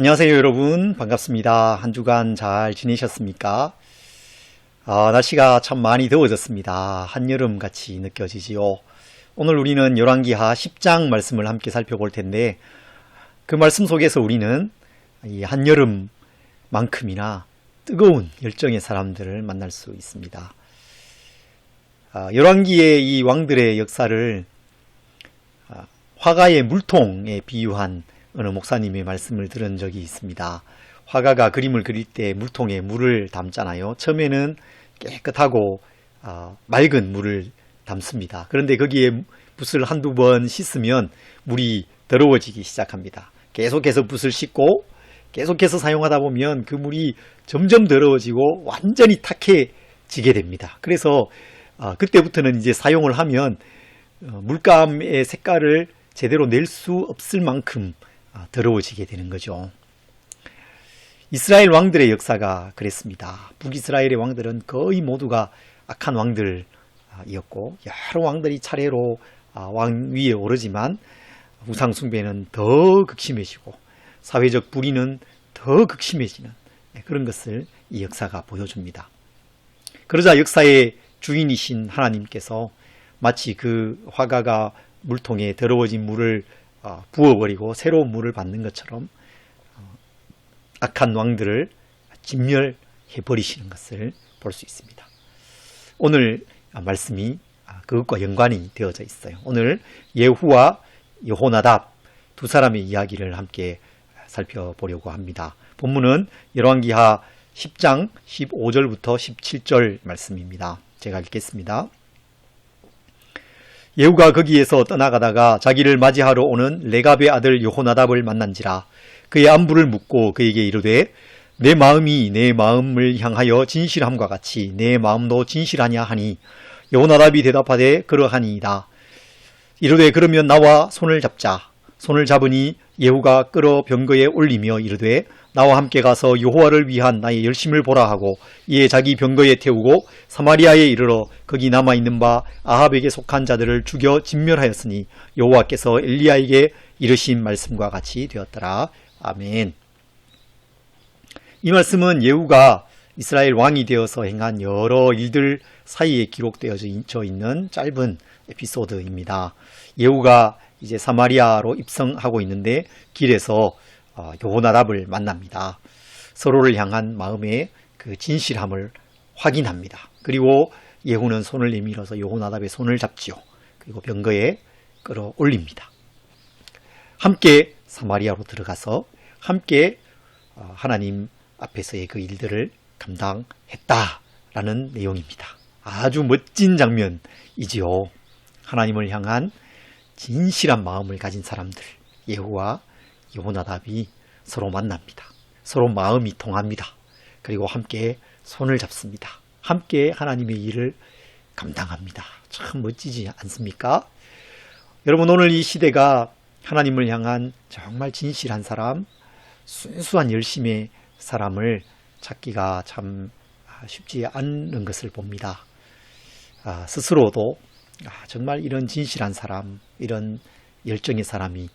안녕하세요 여러분. 반갑습니다. 한 주간 잘 지내셨습니까? 아, 날씨가 참 많이 더워졌습니다. 한여름 같이 느껴지지요. 오늘 우리는 열왕기하 10장 말씀을 함께 살펴볼 텐데 그 말씀 속에서 우리는 이 한여름만큼이나 뜨거운 열정의 사람들을 만날 수 있습니다. 아, 열왕기의 이 왕들의 역사를 아, 화가의 물통에 비유한 어느 목사님의 말씀을 들은 적이 있습니다. 화가가 그림을 그릴 때 물통에 물을 담잖아요. 처음에는 깨끗하고 아, 맑은 물을 담습니다. 그런데 거기에 붓을 한두 번 씻으면 물이 더러워지기 시작합니다. 계속해서 붓을 씻고 계속해서 사용하다 보면 그 물이 점점 더러워지고 완전히 탁해지게 됩니다. 그래서 아, 그때부터는 이제 사용을 하면 어, 물감의 색깔을 제대로 낼 수 없을 만큼 아, 더러워지게 되는 거죠. 이스라엘 왕들의 역사가 그랬습니다. 북이스라엘의 왕들은 거의 모두가 악한 왕들이었고 여러 왕들이 차례로 아, 왕 위에 오르지만 우상 숭배는 더 극심해지고 사회적 불의는 더 극심해지는 네, 그런 것을 이 역사가 보여줍니다. 그러자 역사의 주인이신 하나님께서 마치 그 화가가 물통에 더러워진 물을 어, 부어버리고 새로운 물을 받는 것처럼 어, 악한 왕들을 진멸해 버리시는 것을 볼 수 있습니다. 오늘 말씀이 아, 그것과 연관이 되어져 있어요. 오늘 예후와 여호나답 두 사람의 이야기를 함께 살펴보려고 합니다. 본문은 열왕기하 10장 15절부터 17절 말씀입니다. 제가 읽겠습니다. 예후가 거기에서 떠나가다가 자기를 맞이하러 오는 레갑의 아들 요호나답을 만난지라 그의 안부를 묻고 그에게 이르되 내 마음이 내 마음을 향하여 진실함과 같이 내 마음도 진실하냐 하니 요호나답이 대답하되 그러하니이다. 이르되 그러면 나와 손을 잡자. 손을 잡으니 예후가 끌어 병거에 올리며 이르되 나와 함께 가서 여호와를 위한 나의 열심을 보라 하고 이에 자기 병거에 태우고 사마리아에 이르러 거기 남아 있는 바 아합에게 속한 자들을 죽여 진멸하였으니 여호와께서 엘리야에게 이르신 말씀과 같이 되었더라. 아멘. 이 말씀은 예후가 이스라엘 왕이 되어서 행한 여러 일들 사이에 기록되어져 있는 짧은 에피소드입니다. 예후가 이제 사마리아로 입성하고 있는데 길에서 요호나답을 만납니다. 서로를 향한 마음의 그 진실함을 확인합니다. 그리고 예후는 손을 내밀어서 요호나답의 손을 잡지요. 그리고 병거에 끌어올립니다. 함께 사마리아로 들어가서 함께 어, 하나님 앞에서의 그 일들을 감당했다라는 내용입니다. 아주 멋진 장면이지요. 하나님을 향한 진실한 마음을 가진 사람들, 예후와 요나답이 서로 만납니다. 서로 마음이 통합니다. 그리고 함께 손을 잡습니다. 함께 하나님의 일을 감당합니다. 참 멋지지 않습니까? 여러분 오늘 이 시대가 하나님을 향한 정말 진실한 사람, 순수한 열심의 사람을 찾기가 참 쉽지 않은 것을 봅니다. 아, 스스로도 아, 정말 이런 진실한 사람, 이런 열정의 사람이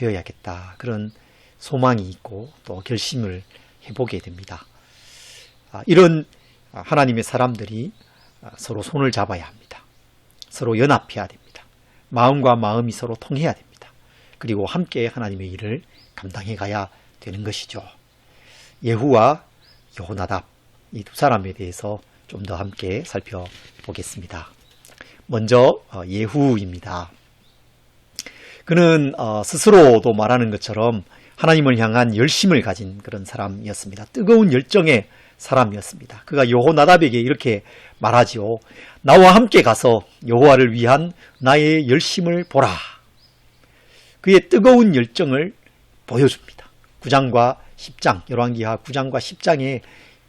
되어야겠다. 그런 소망이 있고 또 결심을 해보게 됩니다. 아, 이런 하나님의 사람들이 서로 손을 잡아야 합니다. 서로 연합해야 됩니다. 마음과 마음이 서로 통해야 됩니다. 그리고 함께 하나님의 일을 감당해 가야 되는 것이죠. 예후와 요나답 이 두 사람에 대해서 좀 더 함께 살펴보겠습니다. 먼저 어, 예후입니다. 그는 어, 스스로도 말하는 것처럼 하나님을 향한 열심을 가진 그런 사람이었습니다. 뜨거운 열정의 사람이었습니다. 그가 여호나답에게 이렇게 말하지요. 나와 함께 가서 여호와를 위한 나의 열심을 보라. 그의 뜨거운 열정을 보여줍니다. 9장과 10장, 열왕기하 9장과 10장에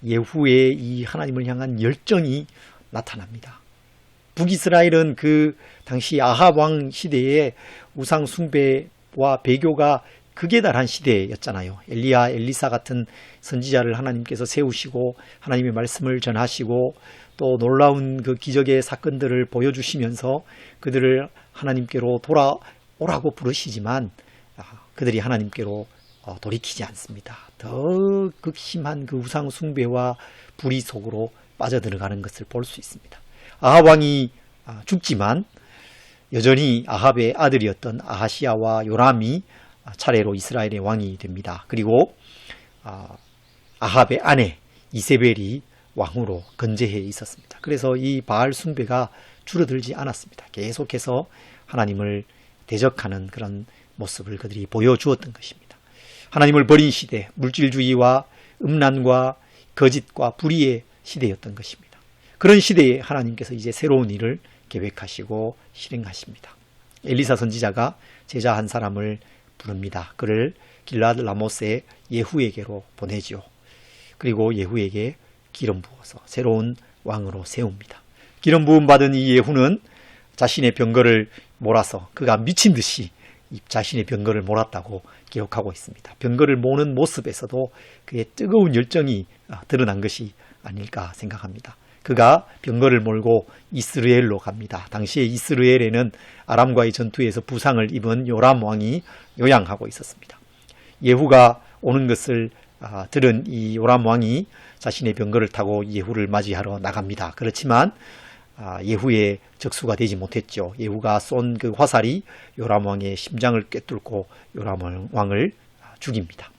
예후의 이 하나님을 향한 열정이 나타납니다. 북이스라엘은 그 당시 아합 왕 시대에 우상 숭배와 배교가 극에 달한 시대였잖아요. 엘리야, 엘리사 같은 선지자를 하나님께서 세우시고 하나님의 말씀을 전하시고 또 놀라운 그 기적의 사건들을 보여주시면서 그들을 하나님께로 돌아오라고 부르시지만 아, 그들이 하나님께로 어, 돌이키지 않습니다. 더 극심한 그 우상 숭배와 불의 속으로 빠져들어가는 것을 볼 수 있습니다. 아합 왕이 아, 죽지만 여전히 아합의 아들이었던 아하시아와 요람이 아, 차례로 이스라엘의 왕이 됩니다. 그리고 아, 아합의 아내 이세벨이 왕으로 건재해 있었습니다. 그래서 이 바알 숭배가 줄어들지 않았습니다. 계속해서 하나님을 대적하는 그런 모습을 그들이 보여주었던 것입니다. 하나님을 버린 시대, 물질주의와 음란과 거짓과 불의의 시대였던 것입니다. 그런 시대에 하나님께서 이제 새로운 일을 계획하시고 실행하십니다. 엘리사 선지자가 제자 한 사람을 부릅니다. 그를 길라드 라모스의 예후에게로 보내지요. 그리고 예후에게 기름 부어서 새로운 왕으로 세웁니다. 기름 부음 받은 이 예후는 자신의 병거를 몰아서 그가 미친 듯이 이 자신의 병거를 몰았다고 기록하고 있습니다. 병거를 모는 모습에서도 그의 뜨거운 열정이 아, 드러난 것이 아닐까 생각합니다. 그가 병거를 몰고 이스라엘로 갑니다. 당시에 이스라엘에는 아람과의 전투에서 부상을 입은 요람 왕이 요양하고 있었습니다. 예후가 오는 것을 아, 들은 이 요람 왕이 자신의 병거를 타고 예후를 맞이하러 나갑니다. 그렇지만 아, 예후의 적수가 되지 못했죠. 예후가 쏜 그 화살이 요람 왕의 심장을 꿰뚫고 요람 왕을 아, 죽입니다.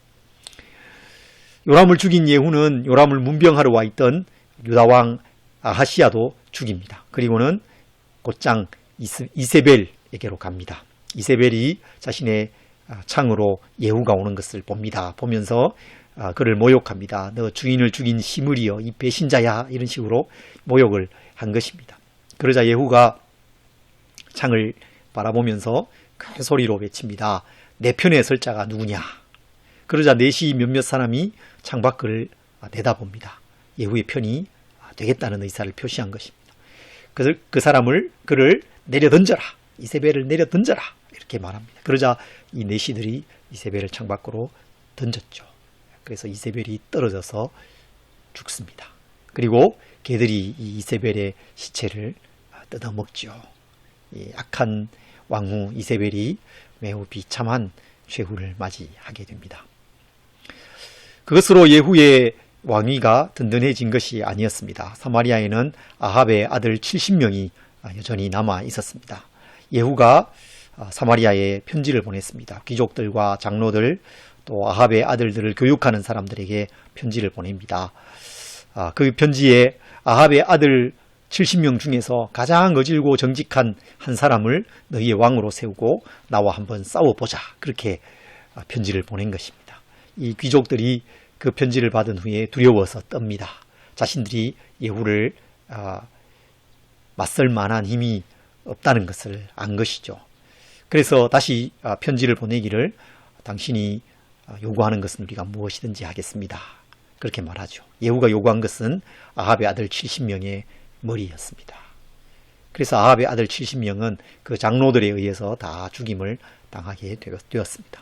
요람을 죽인 예후는 요람을 문병하러 와 있던 유다 왕 아하시아도 죽입니다. 그리고는 곧장 이세벨에게로 갑니다. 이세벨이 자신의 아, 창으로 예후가 오는 것을 봅니다. 보면서 아, 그를 모욕합니다. 너 주인을 죽인 시물이여 이 배신자야 이런 식으로 모욕을 한 것입니다. 그러자 예후가 창을 바라보면서 큰 소리로 외칩니다. 내 편에 설 자가 누구냐? 그러자 내시 몇몇 사람이 창밖을 내다봅니다. 예후의 편이 되겠다는 의사를 표시한 것입니다. 그, 그 사람을 그를 내려 던져라. 이세벨을 내려 던져라. 이렇게 말합니다. 그러자 이 내시들이 이세벨을 창밖으로 던졌죠. 그래서 이세벨이 떨어져서 죽습니다. 그리고 개들이 이 이세벨의 시체를 뜯어먹죠. 이 악한 왕후 이세벨이 매우 비참한 최후를 맞이하게 됩니다. 그것으로 예후의 왕위가 든든해진 것이 아니었습니다. 사마리아에는 아합의 아들 70명이 여전히 남아 있었습니다. 예후가 사마리아에 편지를 보냈습니다. 귀족들과 장로들 또 아합의 아들들을 교육하는 사람들에게 편지를 보냅니다. 그 편지에 아합의 아들 70명 중에서 가장 어질고 정직한 한 사람을 너희의 왕으로 세우고 나와 한번 싸워보자. 그렇게 편지를 보낸 것입니다. 이 귀족들이 그 편지를 받은 후에 두려워서 떱니다. 자신들이 예후를 맞설 만한 힘이 없다는 것을 안 것이죠. 그래서 다시 편지를 보내기를 당신이 요구하는 것은 우리가 무엇이든지 하겠습니다. 그렇게 말하죠. 예후가 요구한 것은 아합의 아들 70명의 머리였습니다. 그래서 아합의 아들 70명은 그 장로들에 의해서 다 죽임을 당하게 되었습니다.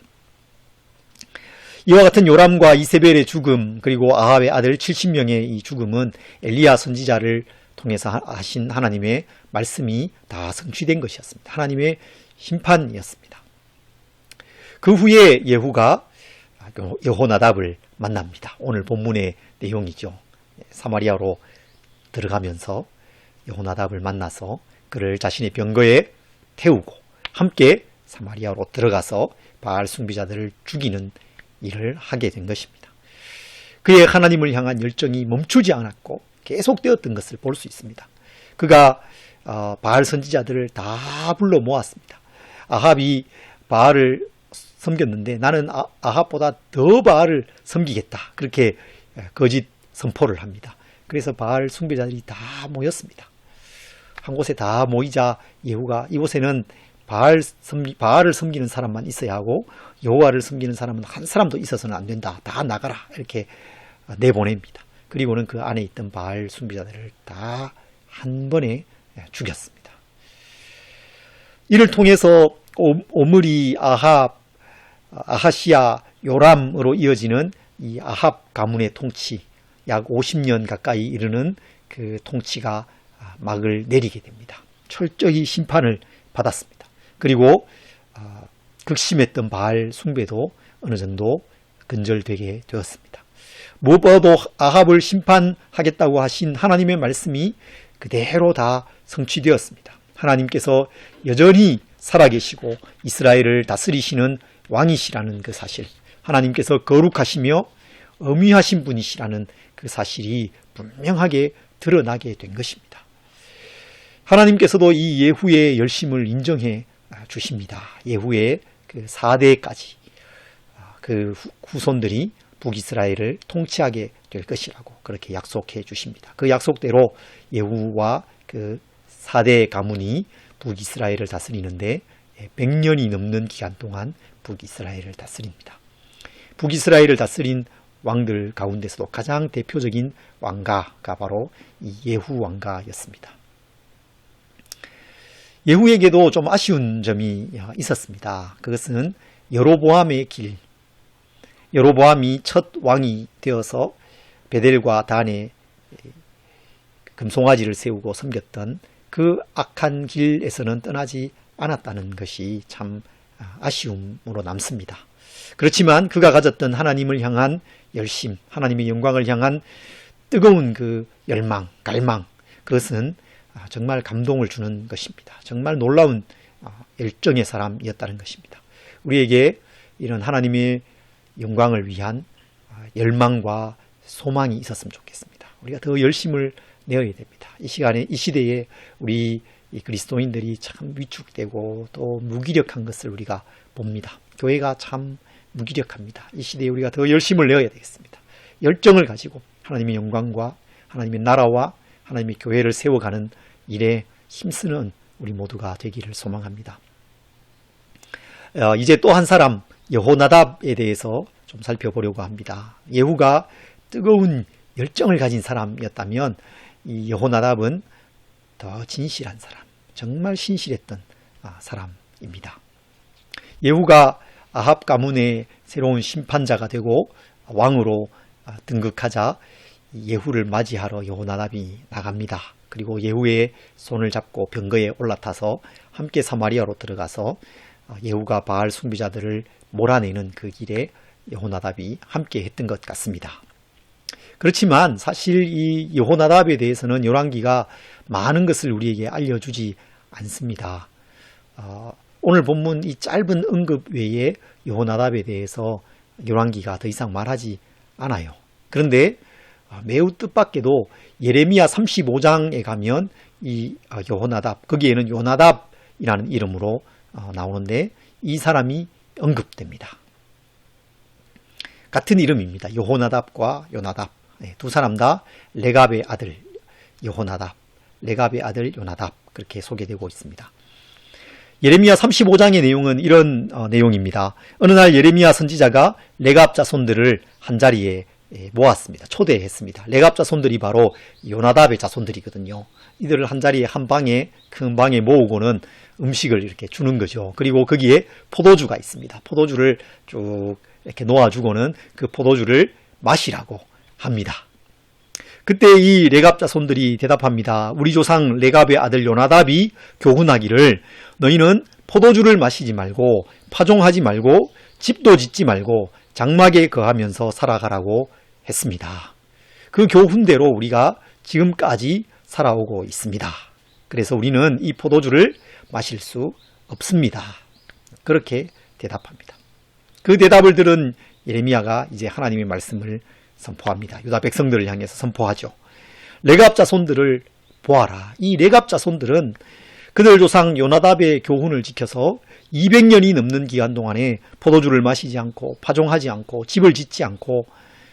이와 같은 요람과 이세벨의 죽음 그리고 아합의 아들 70명의 이 죽음은 엘리야 선지자를 통해서 하신 하나님의 말씀이 다 성취된 것이었습니다. 하나님의 심판이었습니다. 그 후에 예후가 여호나답을 만납니다. 오늘 본문의 내용이죠. 사마리아로 들어가면서 여호나답을 만나서 그를 자신의 병거에 태우고 함께 사마리아로 들어가서 바알 숭비자들을 죽이는 일을 하게 된 것입니다. 그의 하나님을 향한 열정이 멈추지 않았고 계속되었던 것을 볼 수 있습니다. 그가 어, 바알 선지자들을 다 불러 모았습니다. 아합이 바알을 섬겼는데 나는 아, 아합보다 더 바알을 섬기겠다. 그렇게 거짓 선포를 합니다. 그래서 바알 숭배자들이 다 모였습니다. 한 곳에 다 모이자 예후가 이곳에는 바알 섬기, 바알을 섬기는 사람만 있어야 하고 여호와를 섬기는 사람은 한 사람도 있어서는 안 된다. 다 나가라. 이렇게 내보냅니다. 그리고는 그 안에 있던 바알 숭배자들을 다 한 번에 죽였습니다. 이를 통해서 오므리 아합 아하시아 요람으로 이어지는 이 아합 가문의 통치 약 50년 가까이 이르는 그 통치가 막을 내리게 됩니다. 철저히 심판을 받았습니다. 그리고 극심했던 바알 숭배도 어느 정도 근절되게 되었습니다. 무엇보다도 아합을 심판하겠다고 하신 하나님의 말씀이 그대로 다 성취되었습니다. 하나님께서 여전히 살아계시고 이스라엘을 다스리시는 왕이시라는 그 사실, 하나님께서 거룩하시며 엄위하신 분이시라는 그 사실이 분명하게 드러나게 된 것입니다. 하나님께서도 이 예후의 열심을 인정해 주십니다. 예후의 그 4대까지 그 후- 후손들이 북이스라엘을 통치하게 될 것이라고 그렇게 약속해 주십니다. 그 약속대로 예후와 그 4대 가문이 북이스라엘을 다스리는데 100년이 넘는 기간 동안 북이스라엘을 다스립니다. 북이스라엘을 다스린 왕들 가운데서도 가장 대표적인 왕가가 바로 이 예후 왕가였습니다. 예후에게도 좀 아쉬운 점이 있었습니다. 그것은 여로보암의 길, 여로보암이 첫 왕이 되어서 베델과 단에 금송아지를 세우고 섬겼던 그 악한 길에서는 떠나지 않았다는 것이 참 아쉬움으로 남습니다. 그렇지만 그가 가졌던 하나님을 향한 열심, 하나님의 영광을 향한 뜨거운 그 열망, 갈망, 그것은 정말 감동을 주는 것입니다. 정말 놀라운 열정의 사람이었다는 것입니다. 우리에게 이런 하나님의 영광을 위한 열망과 소망이 있었으면 좋겠습니다. 우리가 더 열심을 내어야 됩니다. 이 시간에, 이 시대에 우리 이 그리스도인들이 참 위축되고 또 무기력한 것을 우리가 봅니다. 교회가 참 무기력합니다. 이 시대에 우리가 더 열심을 내어야 되겠습니다. 열정을 가지고 하나님의 영광과 하나님의 나라와 하나님의 교회를 세워가는 일에 힘쓰는 우리 모두가 되기를 소망합니다. 어, 이제 또 한 사람 여호나답에 대해서 좀 살펴보려고 합니다. 예후가 뜨거운 열정을 가진 사람이었다면 이 여호나답은 더 진실한 사람, 정말 신실했던 아, 사람입니다. 예후가 아합 가문의 새로운 심판자가 되고 왕으로 아, 등극하자 예후를 맞이하러 여호나답이 나갑니다. 그리고 예후의 손을 잡고 병거에 올라타서 함께 사마리아로 들어가서 아, 예후가 바알 숭비자들을 몰아내는 그 길에 여호나답이 함께 했던 것 같습니다. 그렇지만 사실 이 여호나답에 대해서는 열왕기가 많은 것을 우리에게 알려주지 않습니다. 어, 오늘 본문 이 짧은 언급 외에 여호나답에 대해서 열왕기가 더 이상 말하지 않아요. 그런데 어, 매우 뜻밖에도 예레미야 35장에 가면 이 어, 여호나답 거기에는 요나답이라는 이름으로 어, 나오는데 이 사람이 언급됩니다. 같은 이름입니다. 여호나답과 요나답 네, 두 사람 다 레갑의 아들 여호나답, 레갑의 아들 요나답 그렇게 소개되고 있습니다. 예레미야 35장의 내용은 이런 어, 내용입니다. 어느 날 예레미야 선지자가 레갑 자손들을 한 자리에 예, 모았습니다. 초대했습니다. 레갑 자손들이 바로 요나답의 자손들이거든요. 이들을 한 자리에 한 방에 큰 방에 모으고는 음식을 이렇게 주는 거죠. 그리고 거기에 포도주가 있습니다. 포도주를 쭉 이렇게 놓아주고는 그 포도주를 마시라고 합니다. 그때 이 레갑 자손들이 대답합니다. 우리 조상 레갑의 아들 요나답이 교훈하기를 너희는 포도주를 마시지 말고 파종하지 말고 집도 짓지 말고 장막에 거하면서 살아가라고 했습니다. 그 교훈대로 우리가 지금까지 살아오고 있습니다. 그래서 우리는 이 포도주를 마실 수 없습니다. 그렇게 대답합니다. 그 대답을 들은 예레미야가 이제 하나님의 말씀을 선포합니다. 유다 백성들을 향해서 선포하죠. 레갑 자손들을 보아라. 이 레갑 자손들은 그들 조상 요나답의 교훈을 지켜서 200년이 넘는 기간 동안에 포도주를 마시지 않고 파종하지 않고 집을 짓지 않고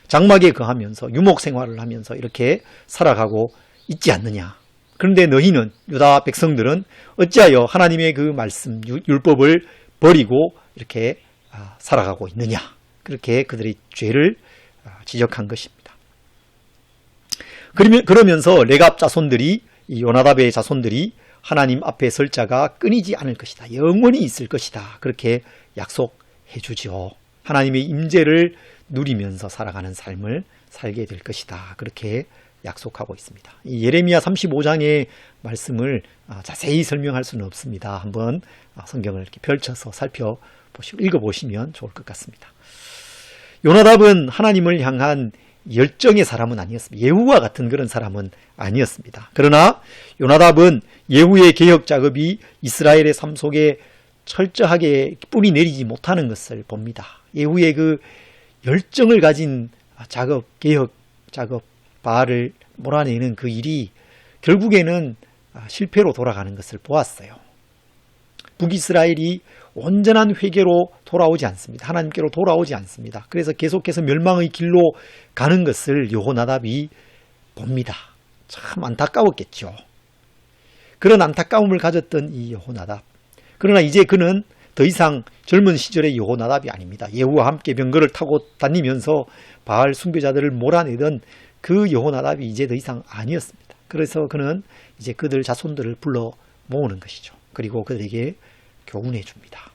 장막에 거하면서 유목 생활을 하면서 이렇게 살아가고 있지 않느냐. 그런데 너희는 유다 백성들은 어찌하여 하나님의 그 말씀 율법을 버리고 이렇게 살아가고 있느냐. 그렇게 그들의 죄를 지적한 것입니다. 그러면서 레갑 자손들이 요나답의 자손들이 하나님 앞에 설 자가 끊이지 않을 것이다. 영원히 있을 것이다. 그렇게 약속해 주죠. 하나님의 임재를 누리면서 살아가는 삶을 살게 될 것이다. 그렇게 약속하고 있습니다. 이 예레미야 35장의 말씀을 자세히 설명할 수는 없습니다. 한번 성경을 이렇게 펼쳐서 살펴보시고 읽어보시면 좋을 것 같습니다. 요나답은 하나님을 향한 열정의 사람은 아니었습니다. 예후와 같은 그런 사람은 아니었습니다. 그러나 요나답은 예후의 개혁 작업이 이스라엘의 삶 속에 철저하게 뿌리 내리지 못하는 것을 봅니다. 예후의 그 열정을 가진 작업, 개혁 작업, 바알을 몰아내는 그 일이 결국에는 실패로 돌아가는 것을 보았어요. 북이스라엘이 온전한 회개로 돌아오지 않습니다. 하나님께로 돌아오지 않습니다. 그래서 계속해서 멸망의 길로 가는 것을 여호나답이 봅니다. 참 안타까웠겠죠. 그런 안타까움을 가졌던 이 여호나답. 그러나 이제 그는 더 이상 젊은 시절의 여호나답이 아닙니다. 예후와 함께 병거를 타고 다니면서 바알 숭배자들을 몰아내던 그 여호나답이 이제 더 이상 아니었습니다. 그래서 그는 이제 그들 자손들을 불러 모으는 것이죠. 그리고 그들에게 교훈해 줍니다.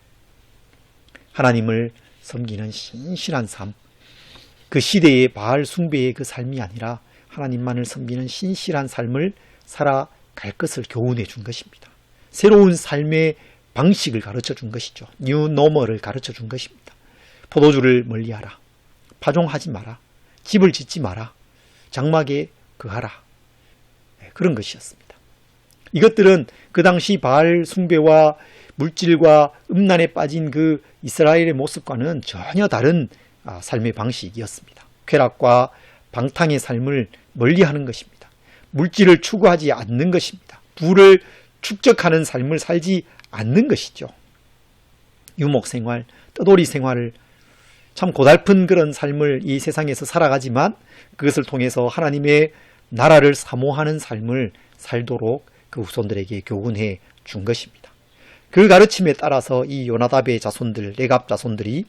하나님을 섬기는 신실한 삶, 그 시대의 바알 숭배의 그 삶이 아니라 하나님만을 섬기는 신실한 삶을 살아갈 것을 교훈해 준 것입니다. 새로운 삶의 방식을 가르쳐 준 것이죠. 뉴 노멀을 가르쳐 준 것입니다. 포도주를 멀리하라. 파종하지 마라. 집을 짓지 마라. 장막에 그하라. 네, 그런 것이었습니다. 이것들은 그 당시 바알 숭배와 물질과 음란에 빠진 그 이스라엘의 모습과는 전혀 다른 아, 삶의 방식이었습니다. 쾌락과 방탕의 삶을 멀리하는 것입니다. 물질을 추구하지 않는 것입니다. 부를 축적하는 삶을 살지 않는 것이죠. 유목 생활, 떠돌이 생활을 참 고달픈 그런 삶을 이 세상에서 살아가지만 그것을 통해서 하나님의 나라를 사모하는 삶을 살도록 그 후손들에게 교훈해 준 것입니다. 그 가르침에 따라서 이 요나답의 자손들, 레갑 자손들이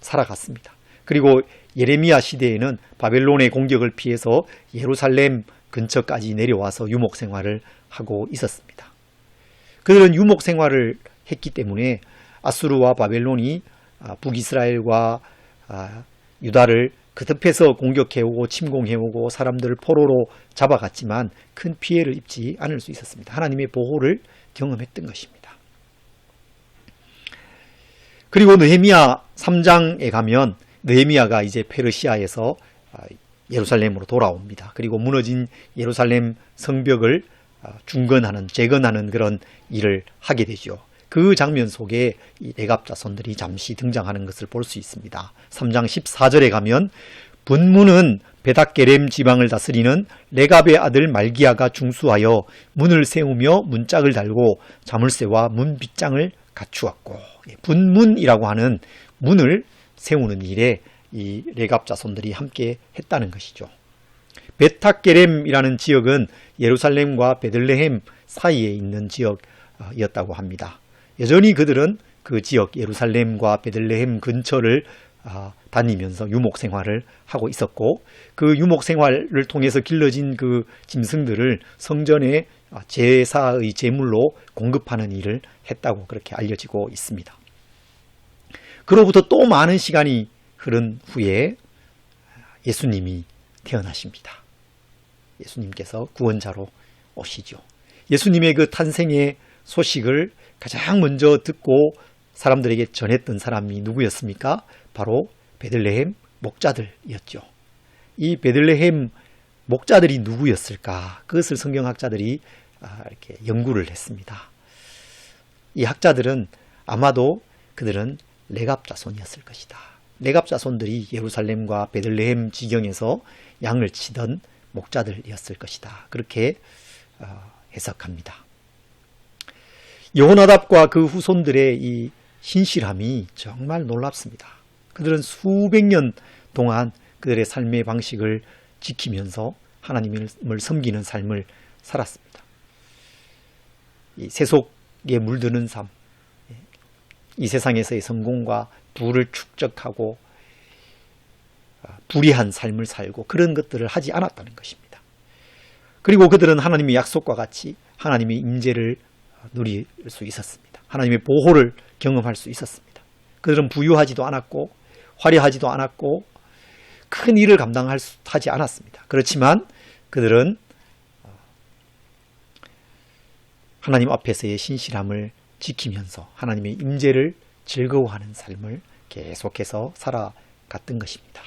살아갔습니다. 그리고 예레미야 시대에는 바벨론의 공격을 피해서 예루살렘 근처까지 내려와서 유목 생활을 하고 있었습니다. 그들은 유목 생활을 했기 때문에 아수르와 바벨론이 아, 북이스라엘과 아, 유다를 그듭해서 공격해오고 침공해오고 사람들을 포로로 잡아갔지만 큰 피해를 입지 않을 수 있었습니다. 하나님의 보호를 경험했던 것입니다. 그리고 느헤미야 3장에 가면 느헤미야가 이제 페르시아에서 아, 예루살렘으로 돌아옵니다. 그리고 무너진 예루살렘 성벽을 중건하는 재건하는 그런 일을 하게 되죠. 그 장면 속에 이 레갑 자손들이 잠시 등장하는 것을 볼 수 있습니다. 3장 14절에 가면 분문은 베닥게렘 지방을 다스리는 레갑의 아들 말기야가 중수하여 문을 세우며 문짝을 달고 자물쇠와 문빗장을 갖추었고 예, 분문이라고 하는 문을 세우는 일에 이 레갑 자손들이 함께 했다는 것이죠. 베타게렘이라는 지역은 예루살렘과 베들레헴 사이에 있는 지역이었다고 합니다. 여전히 그들은 그 지역 예루살렘과 베들레헴 근처를 아, 다니면서 유목 생활을 하고 있었고 그 유목 생활을 통해서 길러진 그 짐승들을 성전에 아, 제사의 제물로 공급하는 일을 했다고 그렇게 알려지고 있습니다. 그로부터 또 많은 시간이 흐른 후에 예수님이 태어나십니다. 예수님께서 구원자로 오시죠. 예수님의 그 탄생의 소식을 가장 먼저 듣고 사람들에게 전했던 사람이 누구였습니까? 바로 베들레헴 목자들이었죠. 이 베들레헴 목자들이 누구였을까? 그것을 성경학자들이 아, 이렇게 연구를 했습니다. 이 학자들은 아마도 그들은 레갑 자손이었을 것이다. 레갑 자손들이 예루살렘과 베들레헴 지경에서 양을 치던 목자들이었을 것이다. 그렇게 어, 해석합니다. 여호나답과 그 후손들의 이 신실함이 정말 놀랍습니다. 그들은 수백 년 동안 그들의 삶의 방식을 지키면서 하나님을 섬기는 삶을 살았습니다. 이 세속에 물드는 삶, 이 세상에서의 성공과 부를 축적하고 아, 불의한 삶을 살고 그런 것들을 하지 않았다는 것입니다. 그리고 그들은 하나님의 약속과 같이 하나님의 임재를 누릴 수 있었습니다. 하나님의 보호를 경험할 수 있었습니다. 그들은 부유하지도 않았고 화려하지도 않았고 큰 일을 감당하지 않았습니다. 그렇지만 그들은 어, 하나님 앞에서의 신실함을 지키면서 하나님의 임재를 즐거워하는 삶을 계속해서 살아 같던 것입니다.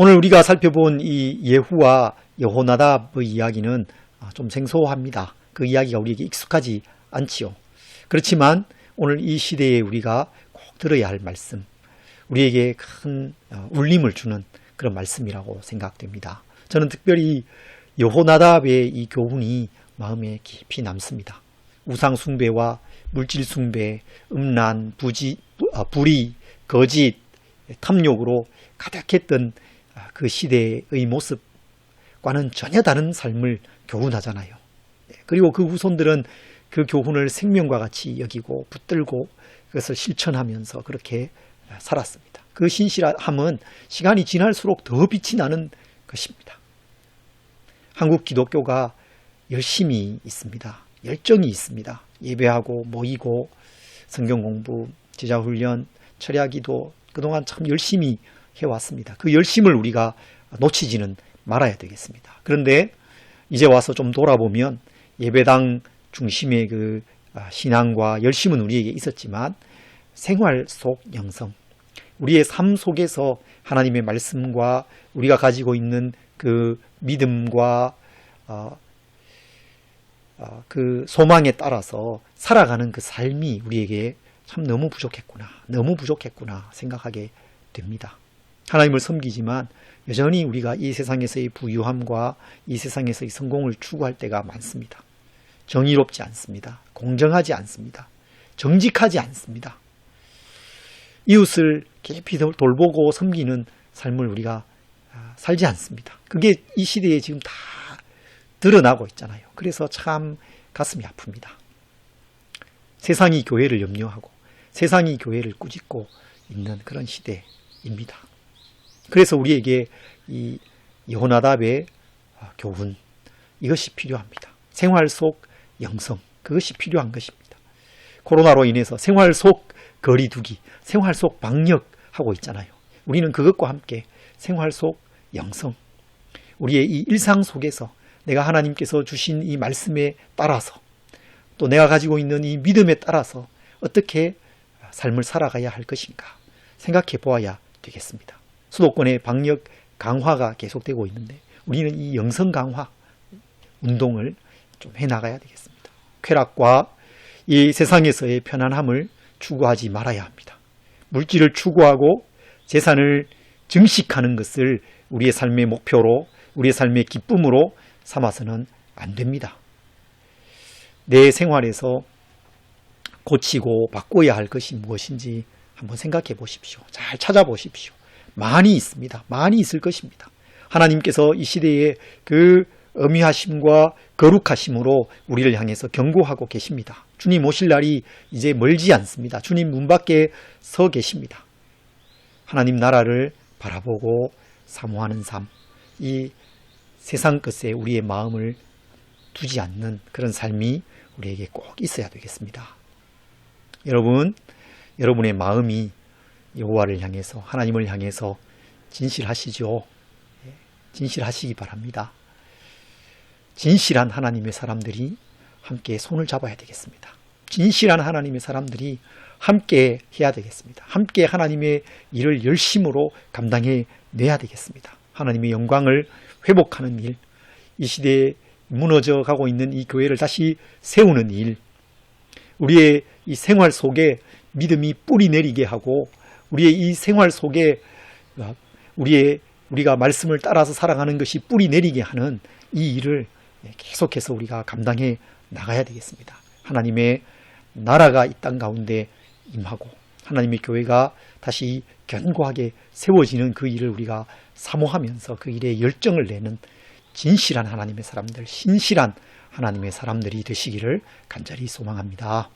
오늘 우리가 살펴본 이 예후와 여호나답의 이야기는 아, 좀 생소합니다. 그 이야기가 우리에게 익숙하지 않지요. 그렇지만 오늘 이 시대에 우리가 꼭 들어야 할 말씀, 우리에게 큰 어, 울림을 주는 그런 말씀이라고 생각됩니다. 저는 특별히 여호나답의 이 교훈이 마음에 깊이 남습니다. 우상 숭배와 물질 숭배, 음란, 부지, 아, 불의, 거짓, 탐욕으로 가득했던 아, 그 시대의 모습과는 전혀 다른 삶을 교훈하잖아요. 네, 그리고 그 후손들은 그 교훈을 생명과 같이 여기고 붙들고 그것을 실천하면서 그렇게 살았습니다. 그 신실함은 시간이 지날수록 더 빛이 나는 것입니다. 한국 기독교가 열심히 있습니다. 열정이 있습니다. 예배하고 모이고 성경 공부, 제자 훈련, 철야 기도 그동안 참 열심히 해왔습니다. 그 열심을 우리가 놓치지는 말아야 되겠습니다. 그런데 이제 와서 좀 돌아보면 예배당 중심의 그 아, 신앙과 열심은 우리에게 있었지만 생활 속 영성, 우리의 삶 속에서 하나님의 말씀과 우리가 가지고 있는 그 믿음과 어, 어, 그 소망에 따라서 살아가는 그 삶이 우리에게 참 너무 부족했구나, 너무 부족했구나 생각하게 됩니다. 하나님을 섬기지만 여전히 우리가 이 세상에서의 부유함과 이 세상에서의 성공을 추구할 때가 많습니다. 정의롭지 않습니다. 공정하지 않습니다. 정직하지 않습니다. 이웃을 깊이 돌보고 섬기는 삶을 우리가 아, 살지 않습니다. 그게 이 시대에 지금 다 드러나고 있잖아요. 그래서 참 가슴이 아픕니다. 세상이 교회를 염려하고 세상이 교회를 꾸짖고 있는 그런 시대입니다. 그래서 우리에게 이 여호나답의 아, 교훈 이것이 필요합니다. 생활 속 영성 그것이 필요한 것입니다. 코로나로 인해서 생활 속 거리두기, 생활 속 방역하고 있잖아요. 우리는 그것과 함께 생활 속 영성, 우리의 이 일상 속에서 내가 하나님께서 주신 이 말씀에 따라서 또 내가 가지고 있는 이 믿음에 따라서 어떻게 삶을 살아가야 할 것인가 생각해 보아야 되겠습니다. 수도권의 방역 강화가 계속되고 있는데 우리는 이 영성 강화 운동을 좀 해나가야 되겠습니다. 쾌락과 이 세상에서의 편안함을 추구하지 말아야 합니다. 물질을 추구하고 재산을 증식하는 것을 우리의 삶의 목표로, 우리의 삶의 기쁨으로 삼아서는 안 됩니다. 내 생활에서 고치고 바꿔야 할 것이 무엇인지 한번 생각해 보십시오. 잘 찾아보십시오. 많이 있습니다. 많이 있을 것입니다. 하나님께서 이 시대에 그 엄위하심과 거룩하심으로 우리를 향해서 경고하고 계십니다. 주님 오실 날이 이제 멀지 않습니다. 주님 문 밖에 서 계십니다. 하나님 나라를 바라보고 사모하는 삶, 이 세상 것에 우리의 마음을 두지 않는 그런 삶이 우리에게 꼭 있어야 되겠습니다. 여러분, 여러분의 마음이 여호와를 향해서 하나님을 향해서 진실하시죠. 예, 진실하시기 바랍니다. 진실한 하나님의 사람들이 함께 손을 잡아야 되겠습니다. 진실한 하나님의 사람들이 함께 해야 되겠습니다. 함께 하나님의 일을 열심으로 감당해 내야 되겠습니다. 하나님의 영광을 회복하는 일, 이 시대에 무너져 가고 있는 이 교회를 다시 세우는 일, 우리의 이 생활 속에 믿음이 뿌리 내리게 하고 우리의 이 생활 속에 우리의 우리가 말씀을 따라서 살아가는 것이 뿌리 내리게 하는 이 일을 계속해서 우리가 감당해 나가야 되겠습니다. 하나님의 나라가 이 땅 가운데 임하고 하나님의 교회가 다시 견고하게 세워지는 그 일을 우리가 사모하면서 그 일에 열정을 내는 진실한 하나님의 사람들, 신실한 하나님의 사람들이 되시기를 간절히 소망합니다.